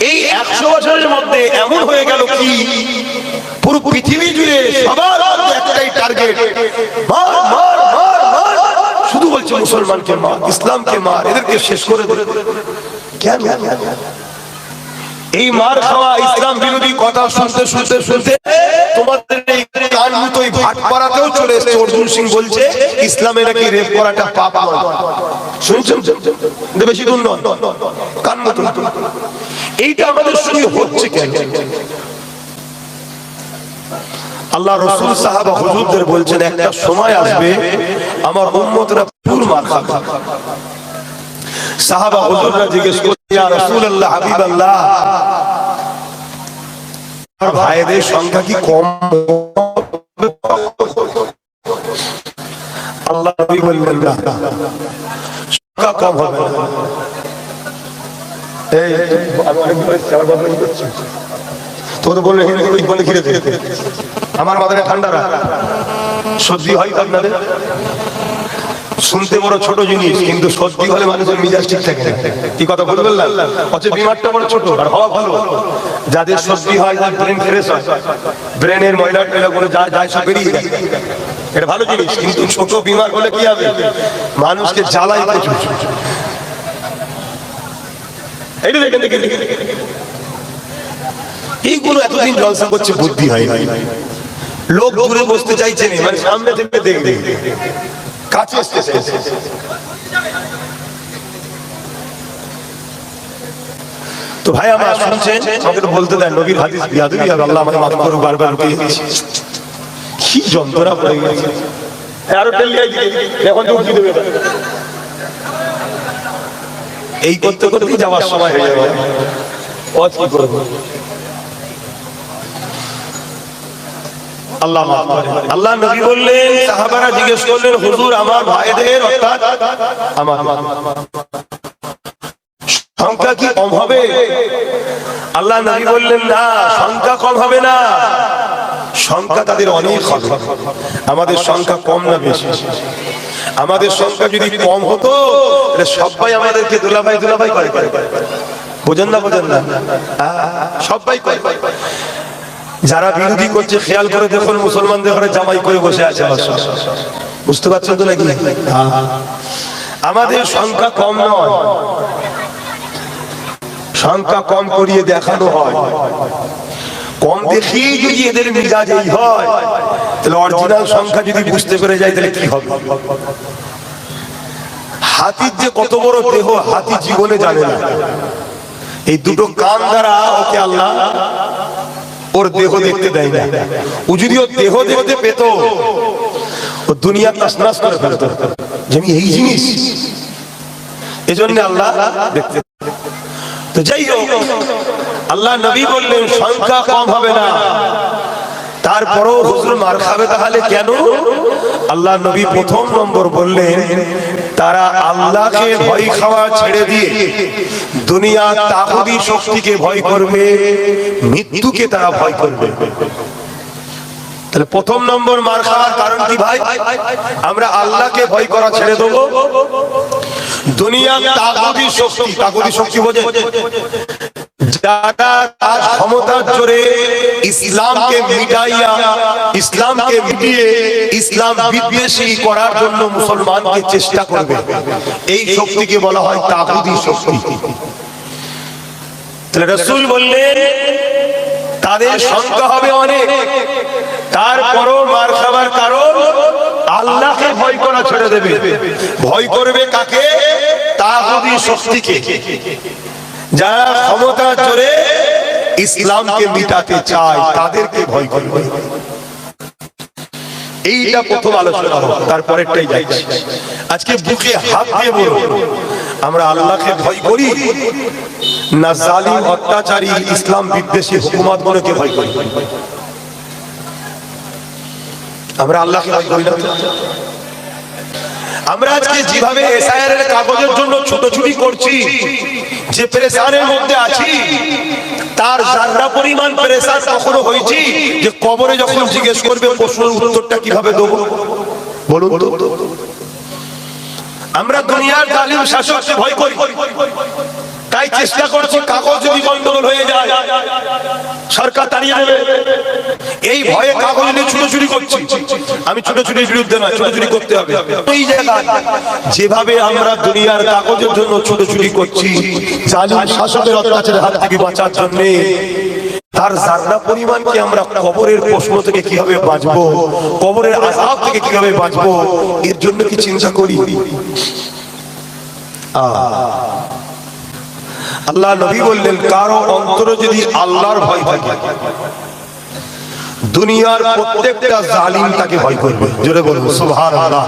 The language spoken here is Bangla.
এই একশো বছরের মধ্যে এমন হয়ে গেল কি? পুরো পৃথিবী জুড়ে সবার একটাই টার্গেট শুধু বলছে মুসলমানকে মার, ইসলামকে মার, এদেরকে শেষ করে এই মার খাওয়া ইসলাম বিরোধী কথা শুনতে শুনতে শুনতে তোমাদের এই চলে এসেছে। অর্জুন সিং বলছে, ইসলামে নাকি রেপ করাটা পাপ শুনছেন? বেশি দূর নয় এইটা আমাদের সঙ্গে হচ্ছে কেন? আল্লাহ রসুল সাহাবা হুজুরদের বলছেন, একটা সময় আসবে, আমার উম্মতরা পুর মার সাহাবা হুজুররা জিজ্ঞেস করছে, ইয়া রাসূলুল্লাহ ভাইদের সংখ্যা কি কম? আল্লাহ নবী বললেন সংখ্যা কম হবে না। ওই বলে ঘিরে আমার ঠান্ডা সর্দি হয় শুনতে বড় ছোট জিনিস, কিন্তু সত্যি হলে মানুষের মিজাজ ঠিক থাকে। কি কথা বিমারটা বড় ছোট, আর হওয়া ভালো। যাদের সত্যি হয়, তার ব্রেন ফ্রেশ হয়। ব্রেনের ময়লা টয়লা করে যা যায় সব বেরিয়ে এটা ভালো জিনিস, কিন্তু ছোট বিমার হলে কি হবে? মানুষকে প্রচুর। এইটা দেখেন দেখেন। এইগুলো এতদিন জলসা করছে বুদ্ধি হয় না লোক দূরে বসতে চাইছে না মানে সামনে থেকে দেখবে। কাছে আসতে চাইছে। তো ভাই আমার শুনছেন? আমাকে বলতে দেন নবীর হাদিস বিয়াদবি হবে আল্লাহ আমাকে মাফ করুক বারবার দিয়েছি কি যন্ত্রণা পড়ে গেছে। আরও টেল লিয়ে এখন তো উঠিয়ে দেবে। এই করতে করতে যাওয়ার সময় হয়ে যাবে পথ কি করব আল্লাহ আল্লাহ নবী বললেন সাহাবারা জিজ্ঞেস করলেন হুজুর আমার ভাইদের অর্থাৎ আমার সংখ্যা কি কম হবে? আল্লাহ নবী বললেন না সংখ্যা কম হবে না। সংখ্যা তাদের অনেক হবে। আমাদের সংখ্যা কম না বেশি। আমাদের সংখ্যা যদি কম হতো, তাহলে সবাই আমাদেরকে দুলাভাই দুলাভাই করে বোঝেন না বোঝেন না? সবাই করে। যারা বিরোধী করছে, খেয়াল করে দেখুন, মুসলমানদের ঘরে জামাই করে বসে আছে বুঝতে পারছেন তো নাকি? আমাদের সংখ্যা কম নয়। সংখ্যা কম করিয়ে দেখানো হয়। কম দেখি যদি এদের মিজাজ এই হয়, তাহলে অরিজিনাল সংখ্যা যদি বুঝতে পেরে যায়, তাহলে কি হবে? হাতির যে কত বড় দেহ, হাতি জীবনে জানে না। এই দুটো কান দ্বারা ওকে আল্লাহ ওর দেহ দেখতে দেয় না। ও যদি ওর দেহ দেখতে পেত, ও দুনিয়া তসনাস করে ফেলতো। যে আমি এই জিনিস, এজন্য আল্লাহ দেখতে তো যাই হোক আল্লাহ নবী বললেন, সংখ্যা কম হবে না। তারপরও হুজুর মার খাবে তাহলে কেন? আল্লাহ নবী প্রথম নম্বর বললেন, তারা আল্লাহকে ভয় খাওয়া ছেড়ে দিয়ে দুনিয়া তাহুদি শক্তিকে ভয় করবে, মৃত্যুকে তারা ভয় করবে। তাহলে প্রথম নম্বর মার খাওয়ার কারণ কি ভাই? আমরা আল্লাহকে ভয় করা ছেড়ে দেবো। দুনিয়া তাগুদি শক্তি তাগুদি শক্তি বোঝে? তাগুদি রসুল বললেন, তাদের সংখ্যা হবে অনেক। তারপরও মার খাবার কারণ আল্লাহকে ভয় করা ছেড়ে দেবে। ভয় করবে কাকে? তাহুদি শক্তিকে। যারা ক্ষমতা জোরে ইসলামকে মিটাতে চায় তাদেরকে ভয় করবে। এইটা প্রথম আলোচনা হোক তারপরেরটাই যাচ্ছি। আজকে বুকে হাত দিয়ে বলো আমরা আল্লাহকে ভয় করি না জালিম অত্যাচারী ইসলাম বিদ্বেষী হুকুমত গুলোকে ভয় করি। আমরা আল্লাহকে ভয় করি না আমরা আজকে যেভাবে এসআইআর এর কাগজের জন্য ছোটাছুটি করছি যে প্রেসারের মধ্যে আছি তার জান্না পরিমাণ প্রেসার কখনো হয়েছি যে কবরে যখন জিজ্ঞেস করবে প্রশ্নের উত্তরটা কীভাবে দেবো? বলুন তো। আমরা দুনিয়ার জালিম শাসককে ভয় করি। তাই চেষ্টা করছি কাগজ যদি গন্ডগোল হয়ে সরকার তাড়িয়ে দেবে। এই ভয়ে কাগজ নিয়ে ছুটোছুটি করছি। আমি ছুটোছুটির বিরুদ্ধে নয়, ছুটোছুটি করতে হবে। এই জায়গায় যেভাবে আমরা দুনিয়ার কাগজের জন্য ছুটোছুটি করছি, জালিম শাসকের অত্যাচারের হাত থেকে বাঁচার জন্য, তার জান্না পরিমাণ কি আমরা কবরের প্রশ্ন থেকে কীভাবে বাঁচবো, কবরের আজাব থেকে কীভাবে বাঁচবো, এর জন্য কি চিন্তা করি? আল্লাহ নবী বললেন, কারও অন্তরে যদি আল্লাহর ভয় থাকে, দুনিয়ার প্রত্যেকটা জালিম তাকে ভয় করবে। জোরে বলব সুবহানাল্লাহ।